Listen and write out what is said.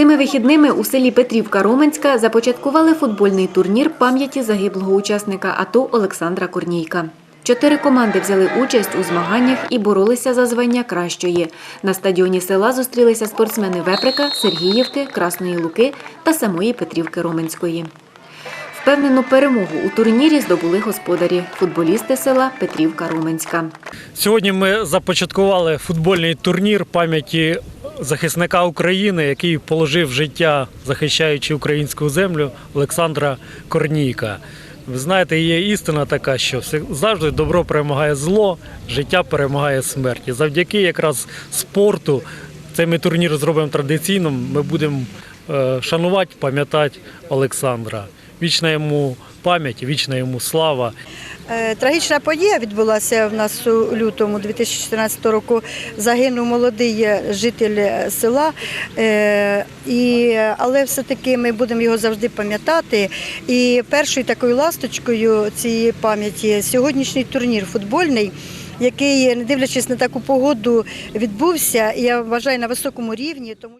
Цими вихідними у селі Петрівка Роменська започаткували футбольний турнір пам'яті загиблого учасника АТО Олександра Корнійка. Чотири команди взяли участь у змаганнях і боролися за звання кращої. На стадіоні села зустрілися спортсмени Веприка, Сергіївки, Красної Луки та самої Петрівки Роменської. Впевнену перемогу у турнірі здобули господарі футболісти села Петрівка Роменська. Сьогодні ми започаткували футбольний турнір пам'яті захисника України, який положив життя, захищаючи українську землю Олександра Корнійка. Ви знаєте, є істина така, що завжди добро перемагає зло, життя перемагає смерть. І завдяки якраз спорту, цей ми турнір зробимо традиційним, ми будемо е, шанувати, пам'ятати Олександра. Вічна йому пам'ять, вічна йому слава. Е, Трагічна подія відбулася в нас у лютому 2014 року. Загинув молодий житель села, Е, і, але все-таки ми будемо його завжди пам'ятати. І першою такою ласточкою цієї пам'яті сьогоднішній турнір футбольний. Який, не дивлячись на таку погоду, відбувся, я вважаю на високому рівні. Тому